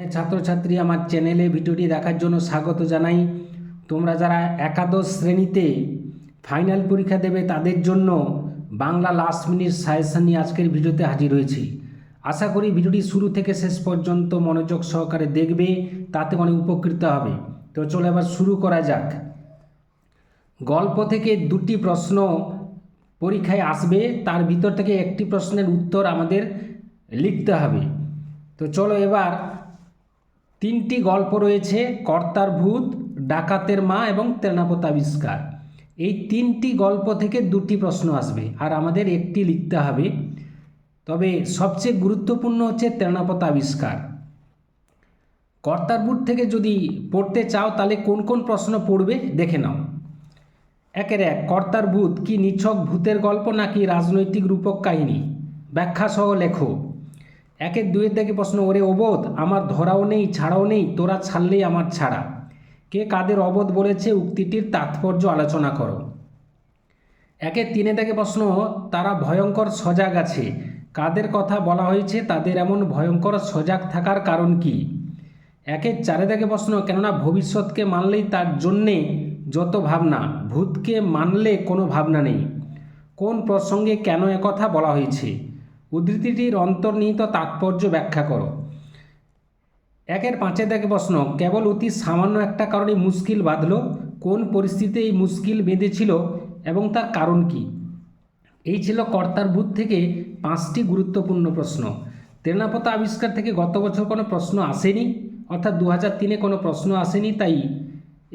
ছাত্রছাত্রী আমার চ্যানেলে ভিডিওটি দেখার জন্য স্বাগত জানাই। তোমরা যারা একাদশ শ্রেণীতে ফাইনাল পরীক্ষা দেবে, তাদের জন্য বাংলা লাস্ট মিনিট সাজেশন নিয়ে আজকের ভিডিওতে হাজির হয়েছি। আশা করি ভিডিওটি শুরু থেকে শেষ পর্যন্ত মনোযোগ সহকারে দেখবে, তাতে অনেক উপকৃত হবে। তো চলো এবার শুরু করা যাক। গল্প থেকে দুটি প্রশ্ন পরীক্ষায় আসবে, তার ভিতর থেকে একটি প্রশ্নের উত্তর আমাদের লিখতে হবে। তো চলো এবার তিনটি গল্প রয়েছে, কর্তার ভূত, ডাকাতের মা এবং তেনাপত আবিষ্কার এই তিনটি গল্প থেকে দুটি প্রশ্ন আসবে, আর আমাদের একটি লিখতে হবে। তবে সবচেয়ে গুরুত্বপূর্ণ হচ্ছে তেনাপত আবিষ্কার কর্তার ভূত থেকে যদি পড়তে চাও, তাহলে কোন কোন প্রশ্ন পড়বে দেখে নাও। একের এক, কর্তার ভূত কি নিছক ভূতের গল্প নাকি রাজনৈতিক রূপক কাহিনী? ব্যাখ্যা সহ লেখো। একের দুয়ের থেকে প্রশ্ন, ওরে অবোধ, আমার ধরাও নেই, ছাড়াও নেই, তোরা ছাড়লেই আমার ছাড়া। কে কাদের অবোধ বলেছে উক্তিটির তাৎপর্য আলোচনা করো। একের তিনে থেকে প্রশ্ন, তারা ভয়ঙ্কর সজাগ আছে। কাদের কথা বলা হয়েছে তাদের এমন ভয়ঙ্কর সজাগ থাকার কারণ কি? একের চারে থেকে প্রশ্ন, কেননা ভবিষ্যৎকে মানলেই তার জন্যে যত ভাবনা, ভূতকে মানলে কোনো ভাবনা নেই। কোন প্রসঙ্গে কেন একথা বলা হয়েছে? উদ্ধৃতিটির অন্তর্নিহিত তাৎপর্য ব্যাখ্যা করো। একের পাঁচে থেকে প্রশ্ন, কেবল অতি সামান্য একটা কারণে মুশকিল বাঁধল? কোন পরিস্থিতিতে এই মুশকিল বেঁধেছিল এবং তার কারণ কি? এই ছিল কর্তার বুথ থেকে পাঁচটি গুরুত্বপূর্ণ প্রশ্ন। তেনাপতা আবিষ্কার থেকে গত বছর কোনো প্রশ্ন আসেনি? অর্থাৎ দু হাজার তিনে কোনো প্রশ্ন আসেনি, তাই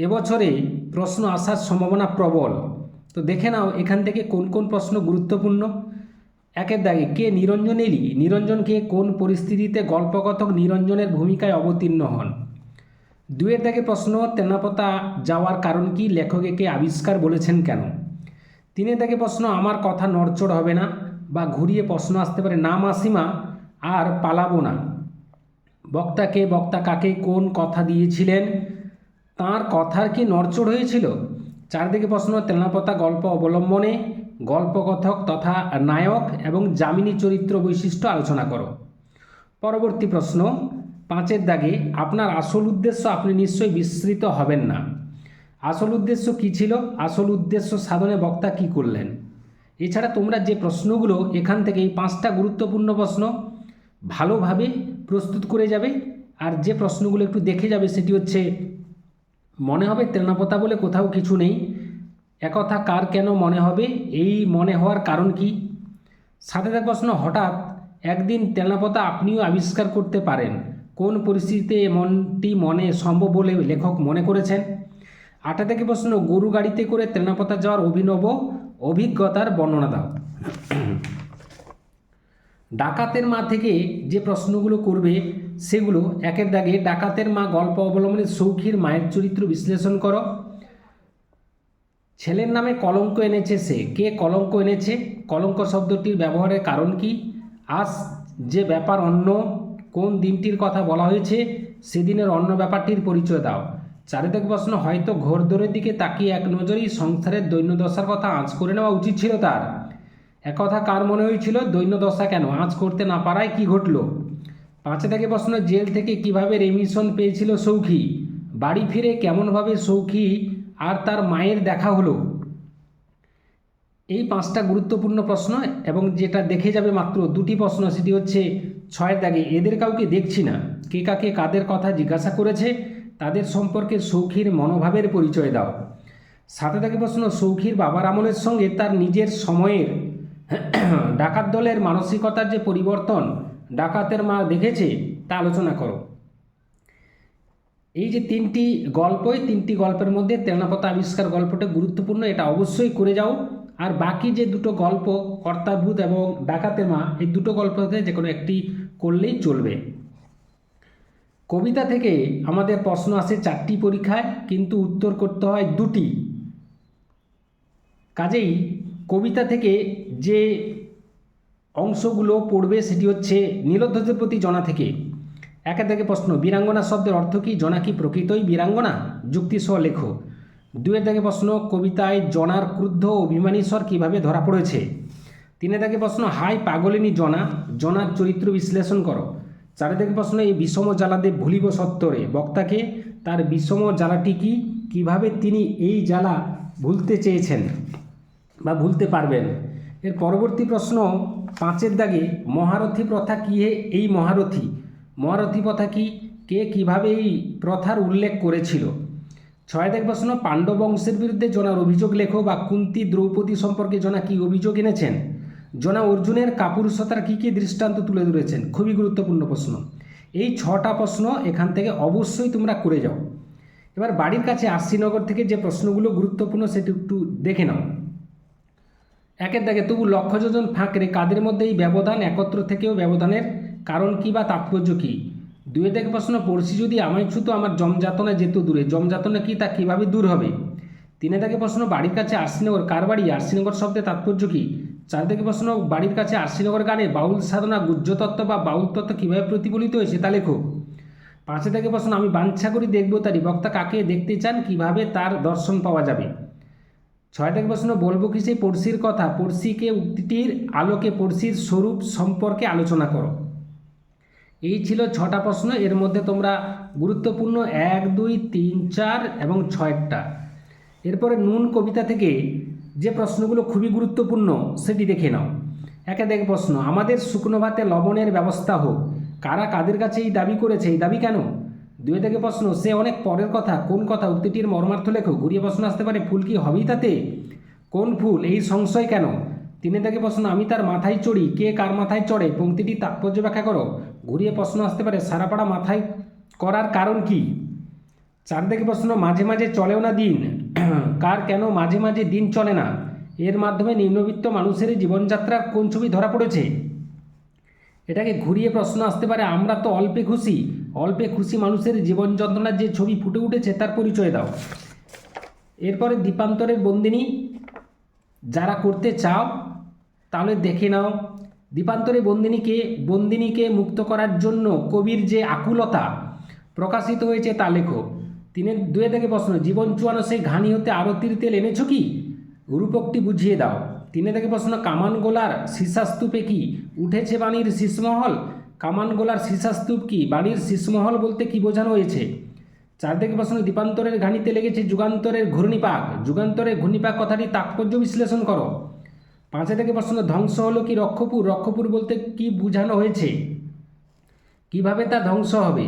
এবছরে প্রশ্ন আসার সম্ভাবনা প্রবল। তো দেখে নাও এখান থেকে কোন কোন প্রশ্ন গুরুত্বপূর্ণ। একের দাগে, কে নিরঞ্জন এলি? নিরঞ্জনকে কোন পরিস্থিতিতে গল্পকথক নিরঞ্জনের ভূমিকায় অবতীর্ণ হন? দুয়ের দাগে প্রশ্ন, তেনাপতা যাওয়ার কারণ কি? লেখক একে আবিষ্কার বলেছেন কেন? তিনের দাগে প্রশ্ন, আমার কথা নড়চড় হবে না বা ঘুরিয়ে প্রশ্ন আসতে পারে না মাসিমা, আর পালাবো না। বক্তাকে বক্তা কাকে, কোন কথা দিয়েছিলেন? তার কথার কি নড়চড় হয়েছিল? চারদিকে প্রশ্ন, তেনাপতা গল্প অবলম্বনে গল্পকথক তথা নায়ক এবং যামিনী চরিত্র বৈশিষ্ট্য আলোচনা করো। পরবর্তী প্রশ্ন, পাঁচের দাগে আপনার আসল উদ্দেশ্য আপনি নিশ্চয়ই বিস্মৃত হবেন না। আসল উদ্দেশ্য কী ছিল? আসল উদ্দেশ্য সাধনে বক্তা কী করলেন? এছাড়া তোমরা যে প্রশ্নগুলো এখান থেকে এই পাঁচটা গুরুত্বপূর্ণ প্রশ্ন ভালোভাবে প্রস্তুত করে যাবে, আর যে প্রশ্নগুলো একটু দেখে যাবে সেটি হচ্ছে, মনে হবে তেনাপতা বলে কোথাও কিছু নেই একথা কার কেন মনে হবে? এই মনে হওয়ার কারণ কি? সাথে থাকা প্রশ্ন, হঠাৎ একদিন তেনাপতা আপনিও আবিষ্কার করতে পারেন। কোন পরিস্থিতিতে এমনটি মনে সম্ভব বলে লেখক মনে করেছেন? আটা থেকে প্রশ্ন, গরু গাড়িতে করে তেনাপতা যাওয়ার অভিনব অভিজ্ঞতার বর্ণনা দাও। ডাকাতের মা থেকে যে প্রশ্নগুলো করবে, সেগুলো একের দাগে ডাকাতের মা গল্প অবলম্বনে সৌখীর মায়ের চরিত্র বিশ্লেষণ করো। ছেলের নামে কলঙ্ক এনেছে সে। কে কলঙ্ক এনেছে? কলঙ্ক শব্দটির ব্যবহারের কারণ কি? আজ যে ব্যাপার অন্য কোন দিনটির কথা বলা হয়েছে, সেদিনের অন্য ব্যাপারটির পরিচয় দাও। চারিদিক প্রশ্ন, হয়তো ঘোরদোরের দিকে তাকিয়ে এক নজরেই সংসারের দৈন্যদশার কথা আঁচ করে নেওয়া উচিত ছিল তার। একথা কার মনে হয়েছিল? দৈন্যদশা কেন? আঁচ করতে না পারায় কি ঘটল? পাঁচে থেকে প্রশ্ন, জেল থেকে কীভাবে রেমিশন পেয়েছিল সৌখী? বাড়ি ফিরে কেমনভাবে সৌখী আর তার মায়ের দেখা হলো। এই পাঁচটা গুরুত্বপূর্ণ প্রশ্ন এবং যেটা দেখে যাবে মাত্র দুটি প্রশ্ন, সেটি হচ্ছে ছয়ের দাগে, এদের কাউকে দেখছি না। কে কাকে কাদের কথা জিজ্ঞাসা করেছে, তাদের সম্পর্কে সৌখীর মনোভাবের পরিচয় দাও। সাথে থাকে প্রশ্ন, সৌখীর বাবার আমলের সঙ্গে তার নিজের সময়ের ডাকাত দলের মানসিকতার যে পরিবর্তন ডাকাতের মা দেখেছে, তা আলোচনা করো। এই যে তিনটি গল্প এই তিনটি গল্পের মধ্যে তেনাপতা আবিষ্কার গল্পটা গুরুত্বপূর্ণ, এটা অবশ্যই করে যাও। আর বাকি যে দুটো গল্প কর্তাভূত এবং ডাকাতের মা, এই দুটো গল্পতে যে কোনো একটি করলেই চলবে। কবিতা থেকে আমাদের প্রশ্ন আসে চারটি পরীক্ষায়, কিন্তু উত্তর করতে হয় দুটি। কাজেই কবিতা থেকে যে অংশগুলো পড়বে সেটি হচ্ছে নীলধ্বজের প্রতি জনা থেকে। একে থেকে প্রশ্ন। বীরাঙ্গনা শব্দের অর্থ কি? জনা কি প্রকৃতই বীরাঙ্গনা? যুক্তি সহ লেখো। দুয়ের থেকে প্রশ্ন, কবিতায় জনার ক্রুদ্ধ অভিমানী স্বর কীভাবে ধরা পড়েছে? তিনে থেকে প্রশ্ন হাই পাগলিনী জনা, জনার চরিত্র বিশ্লেষণ করো। চারিদিকে প্রশ্ন, এই বিষম জ্বালাতে ভুলিব সত্তরে। বক্তাকে, তার বিষম জ্বালাটি কি? কীভাবে তিনি এই জ্বালা ভুলতে চেয়েছেন বা ভুলতে পারবেন? এর পরবর্তী প্রশ্ন, পাঁচের দাগে, মহারথী প্রথা কী হে? এই মহারথী। মহারথী প্রথা কি? কে কীভাবে এই প্রথার উল্লেখ করেছিল? ছয় দাগ প্রশ্ন, পাণ্ডব বংশের বিরুদ্ধে জনার অভিযোগ লেখো বা কুন্তি দ্রৌপদী সম্পর্কে জনা কি অভিযোগ এনেছেন? জনা অর্জুনের কাপুরুষতার কী কী দৃষ্টান্ত তুলে ধরেছেন? খুবই গুরুত্বপূর্ণ প্রশ্ন। এই ছটা প্রশ্ন এখান থেকে অবশ্যই তোমরা করে যাও। এবার বাড়ির কাছে আশিনগর থেকে যে প্রশ্নগুলো গুরুত্বপূর্ণ সেটি একটু দেখে নাও। একের দাগে তবু লক্ষ্য যোজন ফাঁকরে কাদের মধ্যে এই ব্যবধান একত্র থেকেও ব্যবধানের কারণ কি বা তাৎপর্য কী? দুয়ে থেকে প্রশ্ন পড়ছি, যদি আমায় ছুতো আমার জমযাতনা যেত দূরে, জমযাতনা কি তা কীভাবে দূর হবে? তিনে থেকে প্রশ্ন, বাড়ির কাছে আরসিনগর কার বাড়ি? আরসিনগর শব্দে তাৎপর্য কী? চার থেকে প্রশ্ন, বাড়ির কাছে আরসিনগর গানে বাউল সাধনা, গুহ্যতত্ত্ব বা বাউল তত্ত্ব কীভাবে প্রতিফলিত হয়েছে তা লেখো। পাঁচে থেকে প্রশ্ন, আমি বাঞ্ছা করি দেখব তারই বক্তা কাকে দেখতে চান, কীভাবে তার দর্শন পাওয়া যাবে? ছয় থেকে প্রশ্ন, বলব কি সেই পড়শির কথা? পড়শিকে উক্তিটির আলোকে, পড়শির স্বরূপ সম্পর্কে আলোচনা করো। এই ছিল ছটা প্রশ্ন। এর মধ্যে তোমরা গুরুত্বপূর্ণ এক, দুই, তিন, চার এবং ছয়টা। এরপরে নুন কবিতা থেকে যে প্রশ্নগুলো খুবই গুরুত্বপূর্ণ সেটি দেখে নাও। একে দেখে প্রশ্ন, আমাদের শুকনো ভাতে লবণের ব্যবস্থা হোক, কারা কাদের কাছে এই দাবি করেছে, এই দাবি কেন? দুই থেকে প্রশ্ন, সে অনেক পরের কথা, কোন কথা, উক্তিটির মর্মার্থ লেখো ঘুরিয়ে প্রশ্ন আসতে পারে, ফুল কি হবেই তাতে? কোন ফুল, এই সংশয় কেন? তিনে থেকে প্রশ্ন, আমি তার মাথায় চড়ি, কে কার মাথায় চড়ে পংক্তিটি তাৎপর্য ব্যাখ্যা করো। ঘুরিয়ে প্রশ্ন আসতে পারে, সারাপাড়া মাথায় করার কারণ কি? চার থেকে প্রশ্ন, মাঝে মাঝে চলেও না দিন। কার কেন মাঝে মাঝে দিন চলে না? এর মাধ্যমে নিম্নবিত্ত মানুষের জীবনযাত্রার কোন ছবি ধরা পড়েছে? এটাকে ঘুরিয়ে প্রশ্ন আসতে পারে, আমরা তো অল্পে খুশি। অল্পে খুশি মানুষের জীবন যন্ত্রণার যে ছবি ফুটে উঠেছে, তার পরিচয় দাও। এরপরে দীপান্তরের বন্দিনী, যারা করতে চাও, তাহলে দেখে নাও। দীপান্তরে বন্দিনীকে বন্দিনীকে মুক্ত করার জন্য কবির যে আকুলতা প্রকাশিত হয়েছে তা লেখো। তিনের দুয়ে থেকে প্রশ্ন, জীবন চুয়ানো সেই ঘানি হতে আরতির তেল এনেছো কি? রূপকটি বুঝিয়ে দাও। তিনে থেকে প্রশ্ন কামান গোলার সীসাস্তূপে কি? উঠেছে বাণীর শীষমহল কামান গোলার সীসাস্তূপ কি? বাণীর শীষমহল বলতে কি বোঝানো হয়েছে? চার থেকে প্রশ্ন, দীপান্তরের ঘানিতে লেগেছে যুগান্তরের ঘূর্ণিপাক। যুগান্তরের ঘূর্ণিপাক কথাটি তাৎপর্য বিশ্লেষণ করো। পাঁচে থেকে প্রশ্ন, ধ্বংস হলো কি রক্ষপুর? রক্ষপুর বলতে কি বোঝানো হয়েছে? কীভাবে তা ধ্বংস হবে?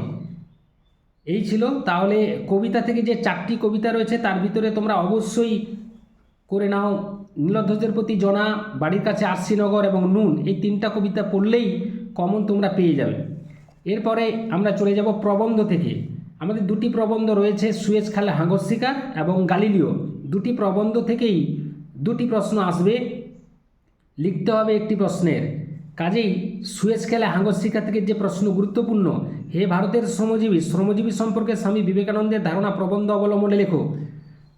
এই ছিল। তাহলে কবিতা থেকে যে চারটি কবিতা রয়েছে, তার ভিতরে তোমরা অবশ্যই করে নাও। নীলধ্বজের প্রতি জনা, বাড়ির কাছে আরশিনগর এবং নুন, এই তিনটা কবিতা পড়লেই কমন তোমরা পেয়ে যাবে। এরপরে আমরা চলে যাব প্রবন্ধ থেকে। আমাদের দুটি প্রবন্ধ রয়েছে, সুয়েজ খালে হাঙ্গর শিকার এবং গালিলিও। দুটি প্রবন্ধ থেকেই দুটি প্রশ্ন আসবে। লিখতে হবে একটি প্রশ্নের। কাজেই সুয়েজ খেলা হাঙ্গর শিক্ষা থেকে যে প্রশ্ন গুরুত্বপূর্ণ, হে ভারতের শ্রমজীবী শ্রমজীবী সম্পর্কে স্বামী বিবেকানন্দের ধারণা প্রবন্ধ অবলম্বনে লেখো।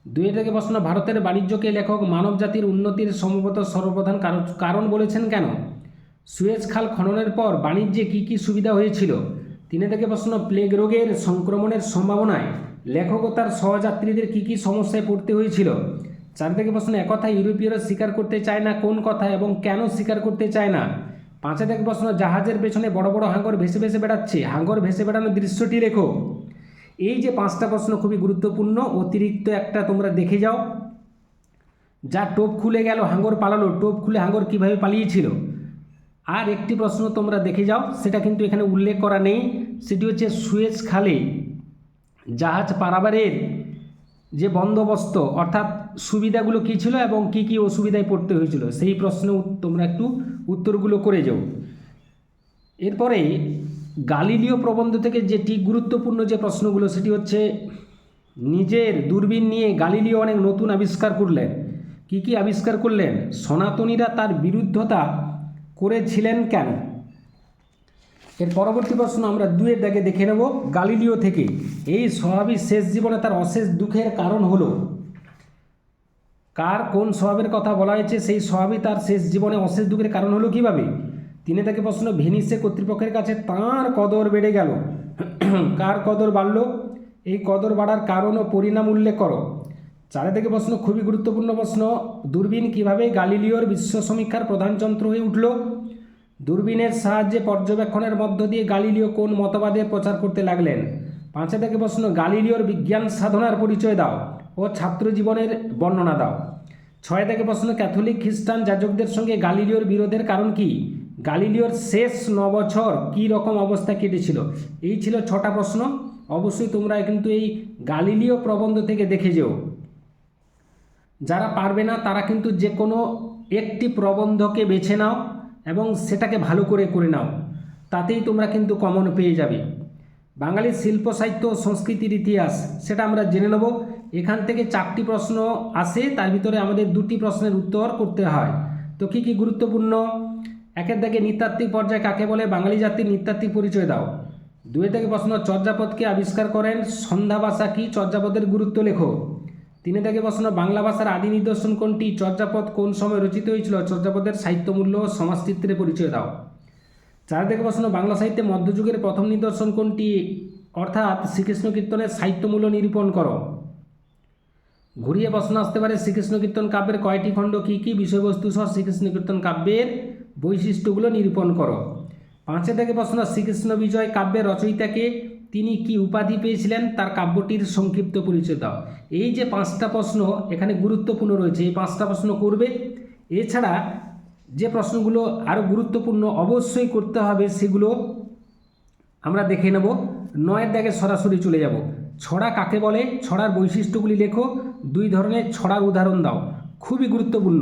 দুই থেকে প্রশ্ন, ভারতের বাণিজ্যকে লেখক মানব জাতির উন্নতির সম্ভবত সর্বপ্রধান কারণ বলেছেন কেন? সুয়েজ খাল খননের পর বাণিজ্যে কী কী সুবিধা হয়েছিল? তিনে থেকে প্রশ্ন, প্লেগ রোগের সংক্রমণের সম্ভাবনায় লেখক ও তার সহযাত্রীদের কী কী সমস্যায় পড়তে হয়েছিল? চার থেকে প্রশ্ন একথা ইউরোপীয়রা স্বীকার করতে চায় না, কোন কথা এবং কেন স্বীকার করতে চায় না? পাঁচে থেকে প্রশ্ন, জাহাজের পেছনে বড় বড় হাঙ্গর ভেসে ভেসে বেড়াচ্ছে। হাঙ্গর ভেসে বেড়ানোর দৃশ্যটি রেখো এই যে পাঁচটা প্রশ্ন খুবই গুরুত্বপূর্ণ, অতিরিক্ত একটা তোমরা দেখে যাও। যা টোপ খুলে গেল, হাঙ্গর পালালো। টোপ খুলে হাঙ্গর কীভাবে পালিয়েছিল? আর একটি প্রশ্ন তোমরা দেখে যাও, সেটা কিন্তু এখানে উল্লেখ করা নেই। সেটি হচ্ছে সুয়েজ খালে জাহাজ পারাবারের যে বন্দোবস্ত, অর্থাৎ সুবিধাগুলো কী ছিল এবং কি কি অসুবিধায় পড়তে হয়েছিল? সেই প্রশ্ন তোমরা একটু উত্তরগুলো করে যাও। এরপরে গালিলীয় প্রবন্ধ থেকে যেটি গুরুত্বপূর্ণ যে প্রশ্নগুলো, সেটি হচ্ছে, নিজের দূরবীন নিয়ে গালিলীয় অনেক নতুন আবিষ্কার করলেন। কি কি আবিষ্কার করলেন? সনাতনীরা তার বিরুদ্ধতা করেছিলেন কেন? এর পরবর্তী প্রশ্ন আমরা দুয়ের দাগে দেখে নেব গালিলিও থেকে। এই স্বভাবই শেষ জীবনে তার অশেষ দুঃখের কারণ হলো। কার কোন স্বভাবের কথা বলা হয়েছে, সেই স্বভাবই তার শেষ জীবনে অশেষ দুঃখের কারণ হলো কীভাবে? তিনি তাকে প্রশ্ন, ভেনিসে কর্তৃপক্ষের কাছে তাঁর কদর বেড়ে গেল? কার কদর বাড়ল? এই কদর বাড়ার কারণ ও পরিণাম উল্লেখ করো। চারে থেকে প্রশ্ন, খুবই গুরুত্বপূর্ণ প্রশ্ন, দূরবীন কীভাবে গালিলিওর বিশ্ব সমীক্ষার প্রধান যন্ত্র হয়ে উঠল? দূরবীনের সাহায্যে পর্যবেক্ষণের মধ্য দিয়ে গালিলিও কোন মতবাদের প্রচার করতে লাগলেন? পাঁচে থেকে প্রশ্ন, গালিলিওর বিজ্ঞান সাধনার পরিচয় দাও ও ছাত্র জীবনের বর্ণনা দাও। ছয় থেকে প্রশ্ন, ক্যাথলিক, খ্রিস্টান যাজকদের সঙ্গে গালিলিওর বিরোধের কারণ কি? গালিলিওর শেষ ন বছর কী রকম অবস্থা কেটেছিল? এই ছিল ছটা প্রশ্ন। অবশ্যই তোমরা কিন্তু এই গালিলিও প্রবন্ধ থেকে দেখে যেও। যারা পারবে না, তারা কিন্তু যে কোনো একটি প্রবন্ধকে বেছে নাও। এবং সেটাকে ভালো করে করে নাও। তাতেই তোমরা কিন্তু কমন পেয়ে যাবে। বাঙালির শিল্প, সাহিত্য, সংস্কৃতির ইতিহাস, সেটা আমরা জেনে নেব। এখান থেকে চারটি প্রশ্ন আসে, তার ভিতরে আমাদের দুটি প্রশ্নের উত্তর করতে হয়। তো কী কী গুরুত্বপূর্ণ? একের দিকে নৃতাত্ত্বিক পর্যায়ে কাকে বলে? বাঙালি জাতির নৃতাত্ত্বিক পরিচয় দাও। দুই থেকে প্রশ্ন, চর্যাপদকে আবিষ্কার করেন। সন্ধ্যা ভাষা কি? চর্যাপদের গুরুত্ব লেখো। তিনে থেকে প্রশ্ন, বাংলা ভাষার আদি নিদর্শন কোনটি? চর্যাপদ কোন সময় রচিত হয়েছিল? চর্যাপদের সাহিত্যমূল্য ও সমাজচিত্রের পরিচয় দাও। চার থেকে প্রশ্ন, বাংলা সাহিত্যে মধ্যযুগের প্রথম নিদর্শন কোনটি? অর্থাৎ শ্রীকৃষ্ণ কীর্তনের সাহিত্যমূল্য নিরূপণ করো। ঘুরিয়ে প্রশ্ন আসতে পারে, শ্রীকৃষ্ণ কীর্তন কাব্যের কয়টি খণ্ড? কী কী বিষয়বস্তু সহ শ্রীকৃষ্ণ কীর্তন কাব্যের বৈশিষ্ট্যগুলো নিরূপণ করো। পাঁচে থেকে প্রশ্ন, শ্রীকৃষ্ণ বিজয় কাব্যের রচয়িতাকে তিনি কি উপাধি পেয়েছিলেন? তার কাব্যটির সংক্ষিপ্ত পরিচয় দাও। এই যে পাঁচটা প্রশ্ন এখানে গুরুত্বপূর্ণ রয়েছে, এই পাঁচটা প্রশ্ন করবে। এছাড়া যে প্রশ্নগুলো আরও গুরুত্বপূর্ণ অবশ্যই করতে হবে, সেগুলো আমরা দেখে নেব। নয়ের দাগে সরাসরি চলে যাব। ছড়া কাকে বলে? ছড়ার বৈশিষ্ট্যগুলি লেখো। দুই ধরনের ছড়ার উদাহরণ দাও। খুবই গুরুত্বপূর্ণ।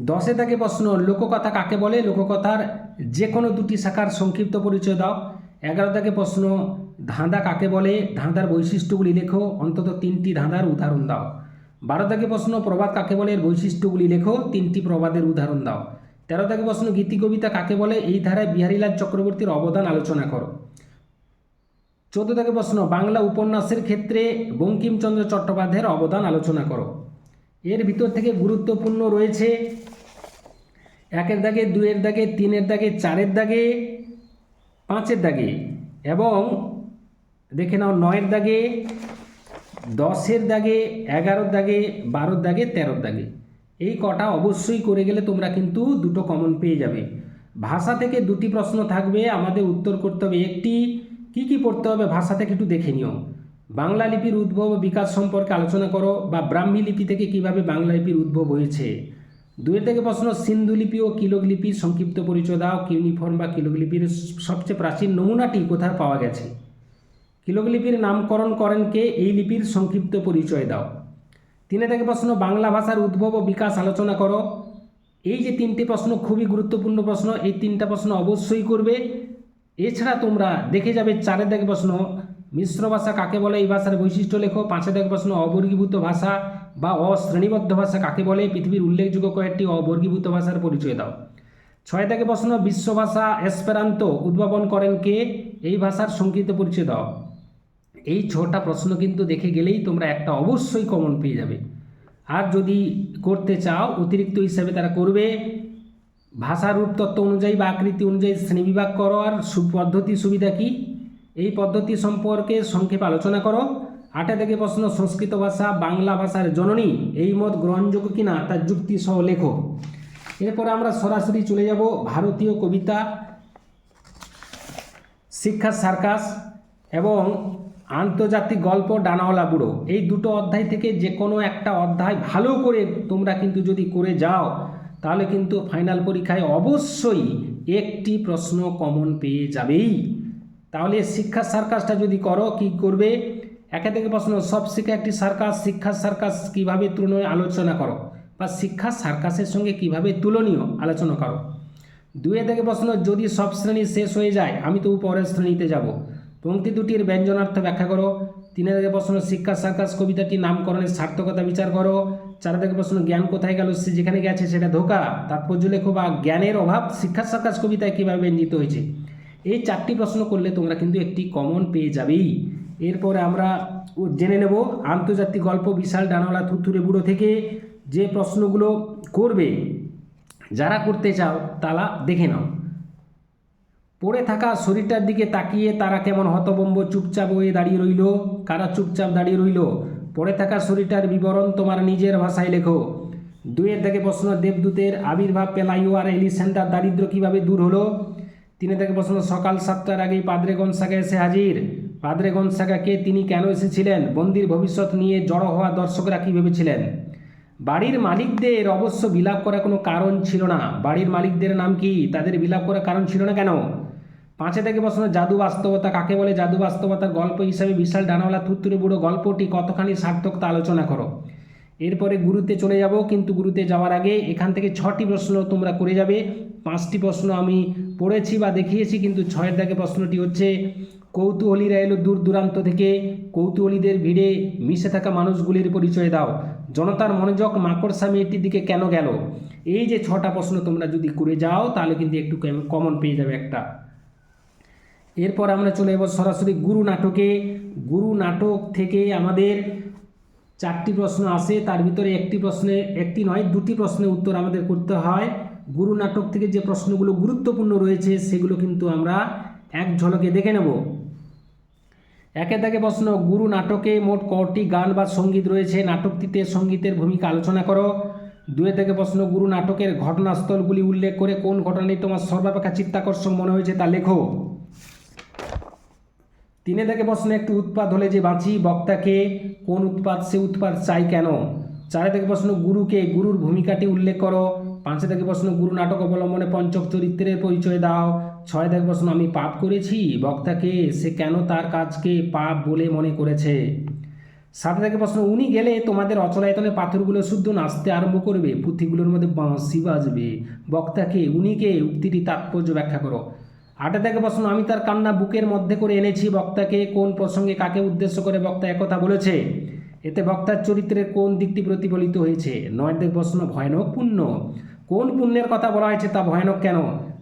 দশে থেকে প্রশ্ন, লোককথা কাকে বলে? লোককথার যে কোনো দুটি শাখার সংক্ষিপ্ত পরিচয় দাও। এগারো থেকে প্রশ্ন, ধাঁধা কাকে বলে? ধাঁধার বৈশিষ্ট্যগুলি লেখো, অন্তত তিনটি ধাঁধার উদাহরণ দাও। বারো থেকে প্রশ্ন, প্রবাদ কাকে বলে? এর বৈশিষ্ট্যগুলি লেখো, তিনটি প্রবাদের উদাহরণ দাও। তেরো থেকে প্রশ্ন, গীতি কবিতা কাকে বলে? এই ধারায় বিহারীলাল চক্রবর্তীর অবদান আলোচনা করো। চোদ্দ থেকে প্রশ্ন, বাংলা উপন্যাসের ক্ষেত্রে বঙ্কিমচন্দ্র চট্টোপাধ্যায়ের অবদান আলোচনা করো। এর ভিতর থেকে গুরুত্বপূর্ণ রয়েছে একের দাগে দুয়ের দাগে, তিনের দাগে, চারের দাগে, পাঁচের দাগে এবং দেখে নাও নয়ের দাগে, দশের দাগে, এগারোর দাগে, বারোর দাগে, তেরোর দাগে। এই কটা অবশ্যই করে গেলে তোমরা কিন্তু দুটো কমন পেয়ে যাবে। ভাষা থেকে দুটি প্রশ্ন থাকবে, আমাদের উত্তর করতে হবে একটি, কি কি পড়তে হবে ভাষা থেকে একটু দেখে নিও। বাংলা লিপির উদ্ভব ও বিকাশ সম্পর্কে আলোচনা করো বা ব্রাহ্মী লিপি থেকে কীভাবে বাংলা লিপির উদ্ভব হয়েছে? দুয়ের থেকে প্রশ্ন, সিন্ধু লিপি ও কিলোগ লিপির সংক্ষিপ্ত পরিচয় দাও, কিউনিফর্ম বা কিলোগ লিপির সবচেয়ে প্রাচীন নমুনাটি কোথায় পাওয়া গেছে? কিলোগ লিপির নামকরণ করেন কে? এই লিপির সংক্ষিপ্ত পরিচয় দাও। তিনে থেকে প্রশ্ন, বাংলা ভাষার উদ্ভব ও বিকাশ আলোচনা করো। এই যে তিনটি প্রশ্ন, খুবই গুরুত্বপূর্ণ প্রশ্ন, এই তিনটা প্রশ্ন অবশ্যই করবে। এছাড়া তোমরা দেখে যাবে চারের দিকে প্রশ্ন মিশ্র ভাষা কাকে বলে? এই ভাষার বৈশিষ্ট্য লেখো। পাঁচের দিকে প্রশ্ন, অবর্গীভূত ভাষা বা অশ্রেণীবদ্ধ ভাষা কাকে বলে? পৃথিবীর উল্লেখযোগ্য কয়েকটি অবর্গীভূত ভাষার পরিচয় দাও। ছয় থেকে প্রশ্ন, বিশ্ব ভাষা এসপেরান্ত উদ্ভাবন করেন কে? এই ভাষার সংক্ষিপ্ত পরিচয় দাও। এই ছটা প্রশ্ন কিন্তু দেখে গেলেই তোমরা একটা অবশ্যই কমন পেয়ে যাবে। আর যদি করতে চাও, অতিরিক্ত হিসাবে তারা করবে। ভাষার রূপ তত্ত্ব অনুযায়ী বা আকৃতি অনুযায়ী শ্রেণীবিভাগ করো। আর পদ্ধতি সুবিধা কি? এই পদ্ধতি সম্পর্কে সংক্ষেপে আলোচনা করো। আটে থেকে প্রশ্ন, সংস্কৃত ভাষা, বাংলা ভাষার জননী, এই মত গ্রহণযোগ্য কিনা তার যুক্তি সহ লেখো। এরপরে আমরা সরাসরি চলে যাব ভারতীয় কবিতা, শিক্ষা সার্কাস এবং আন্তর্জাতিক গল্প ডানাওয়ালা বুড়ো। এই দুটো অধ্যায় থেকে যে কোনো একটা অধ্যায় ভালো করে তোমরা কিন্তু যদি করে যাও, তাহলে কিন্তু ফাইনাল পরীক্ষায় অবশ্যই একটি প্রশ্ন কমন পেয়ে যাবেই। তাহলে শিক্ষা সার্কাসটা যদি করো, কি করবে? একে থেকে প্রশ্ন, সব শিক্ষা একটি সার্কাস শিক্ষা সার্কাস কীভাবে তুলনায় আলোচনা করো? বা শিক্ষা সার্কাসের সঙ্গে কীভাবে তুলনীয় আলোচনা করো? দুয়ে থেকে প্রশ্ন, যদি সব শ্রেণি শেষ হয়ে যায়, আমি তো পরের শ্রেণীতে যাব। পঙ্ক্তি দুটির ব্যঞ্জনার্থ ব্যাখ্যা করো। তিনে থেকে প্রশ্ন শিক্ষা সার্কাস কবিতাটি নামকরণের সার্থকতা বিচার করো? চার থেকে প্রশ্ন, জ্ঞান কোথায় গেল? সে যেখানে গেছে সেটা ধোকা। তাৎপর্য লেখো বা জ্ঞানের অভাব শিক্ষা সার্কাস কবিতায় কীভাবে ব্যঞ্জিত হয়েছে? এই চারটি প্রশ্ন করলে তোমরা কিন্তু একটি কমন পেয়ে যাবেই। এরপরে আমরা জেনে নেব আন্তর্জাতিক গল্প বিশাল ডানাওয়ালা থুথুরে বুড়ো থেকে যে প্রশ্নগুলো করবে। যারা করতে চাও তারা দেখে নাও। পড়ে থাকা শরীরটার দিকে তাকিয়ে তারা কেমন হতবম্ব চুপচাপ হয়ে দাঁড়িয়ে রইল? কারা চুপচাপ দাঁড়িয়ে রইল? পড়ে থাকা শরীরটার বিবরণ তোমার নিজের ভাষায় লেখো। দুইয়ের থেকে প্রশ্ন, দেবদূতের আবির্ভাব পেলাইও আর এলিসেন্ডার দারিদ্র কীভাবে দূর হলো? তিনের থেকে প্রশ্ন সকাল সাতটার আগেই পাদ্রে গনসাগা এসে হাজির। পাদ্রে গনসাগাকে তিনি কেন এসেছিলেন? বন্দির ভবিষ্যৎ নিয়ে জড়ো হওয়া দর্শকরা কী ভেবেছিলেন? বাড়ির মালিকদের অবশ্য বিলাপ করার কোনো কারণ ছিল না। বাড়ির মালিকদের নাম কি? তাদের বিলাপ করার কারণ ছিল না কেন? পাঁচে থেকে প্রশ্ন জাদু বাস্তবতা কাকে বলে? জাদু বাস্তবতার গল্প হিসাবে বিশাল ডানাওয়ালা তুত্তুরে বুড়ো গল্পটি কতখানি সার্থক তা আলোচনা করো। এরপরে গুরুতে চলে যাব, কিন্তু গুরুতে যাওয়ার আগে এখান থেকে ছটি প্রশ্ন তোমরা করে যাবে। পাঁচটি প্রশ্ন আমি পড়েছি বা দেখিয়েছি, কিন্তু ছয়ের দাগে প্রশ্নটি হচ্ছে কৌতূহলীরা এলো দূর দূরান্ত থেকে কৌতূহলীদের ভিড়ে মিশে থাকা মানুষগুলির পরিচয় দাও। জনতার মনোযোগ মাকড়সা মেয়েটির দিকে কেন গেল? এই যে ছটা প্রশ্ন তোমরা যদি করে যাও, তাহলে কিন্তু একটু কমন পেয়ে যাবে একটা। এরপর আমরা চলে যাব সরাসরি গুরু নাটকে। গুরু নাটক থেকে আমাদের চারটি প্রশ্ন আসে, তার ভিতরে একটি প্রশ্নে, একটি নয়, দুটি প্রশ্নের উত্তর আমাদের করতে হয়। গুরু নাটক থেকে যে প্রশ্নগুলো গুরুত্বপূর্ণ রয়েছে, সেগুলো কিন্তু আমরা এক ঝলকে দেখে নেব। একে থেকে প্রশ্ন, গুরু নাটকে মোট কটি গান বা সংগীত রয়েছে? নাটকটিতে সঙ্গীতের ভূমিকা আলোচনা করো। দুয়ে থেকে প্রশ্ন, গুরু নাটকের ঘটনাস্থলগুলি উল্লেখ করে কোন ঘটনাটি তোমার সর্বাপেক্ষা চিত্তাকর্ষক মনে হয়েছে তা লেখো। তিনে থেকে প্রশ্ন, একটি উৎপাদ হলে যে বাঁচি বক্তাকে, কোন উৎপাদ সে উৎপাদ চাই কেন? চারে থেকে প্রশ্ন, গুরুকে, গুরুর ভূমিকাটি উল্লেখ করো। পাঁচে থেকে প্রশ্ন গুরু নাটক অবলম্বনে পঞ্চক চরিত্রের পরিচয় দাও। ছয় থেকে প্রশ্ন আমি পাপ করেছি, বক্তাকে সে কেন তার কাজকে পাপ বলে মনে করেছে? সাথে থেকে প্রশ্ন উনি গেলে তোমাদের অচলায়তনে পাথরগুলো শুদ্ধ নাচতে আরম্ভ করবে, পুঁথিগুলোর মধ্যে বাঁশি বাজবে। বক্তাকে, উনিকে, উক্তিটি তাৎপর্য ব্যাখ্যা করো। আটে থেকে প্রশ্ন আমি তার কান্না বুকের মধ্যে করে এনেছি, বক্তাকে কোন প্রসঙ্গে কাকে উদ্দেশ্য করে বক্তা একথা বলেছে? এতে বক্তার চরিত্রের কোন দিকটি প্রতিফলিত হয়েছে? নয় থেকে প্রশ্ন ভয়ানক পুণ্য। কোন পুণ্যের কথা বলা হয়েছে তা ভয়ানক কেন?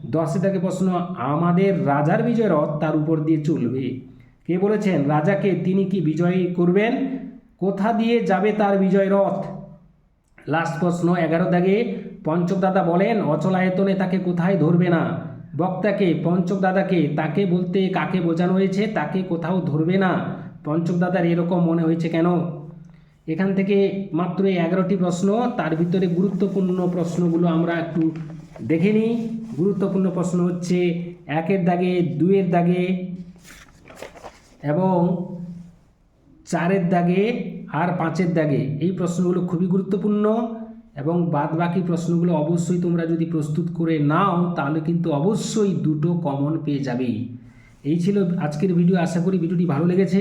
দশে থেকে প্রশ্ন, আমাদের রাজার বিজয় রথ তার উপর দিয়ে চলবে। কে বলেছেন, রাজাকে তিনি কি বিজয় করবেন? কোথা দিয়ে যাবে তার বিজয় রথ? লাস্ট প্রশ্ন, এগারো দাগে পঞ্চক দাদা বলেন অচলায়তনে তাকে কোথায় ধরবে না? বক্তাকে, পঞ্চক দাদাকে, তাকে বলতে কাকে বোঝানো হয়েছে, তাকে কোথাও ধরবে না? পঞ্চক দাদার এরকম মনে হয়েছে কেন? এখান থেকে মাত্র এগারোটি প্রশ্ন, তার ভিতরে গুরুত্বপূর্ণ প্রশ্নগুলো আমরা একটু দেখে নিই। গুরুত্বপূর্ণ প্রশ্ন হচ্ছে, একের দাগে, দুইয়ের দাগে এবং চারের দাগে আর পাঁচের দাগে। এই প্রশ্নগুলো খুবই গুরুত্বপূর্ণ এবং বাদ বাকি প্রশ্নগুলো অবশ্যই তোমরা যদি প্রস্তুত করে নাও, তাহলে কিন্তু অবশ্যই দুটো কমন পেয়ে যাবেই। এই ছিল আজকের ভিডিও আশা করি ভিডিওটি ভালো লেগেছে।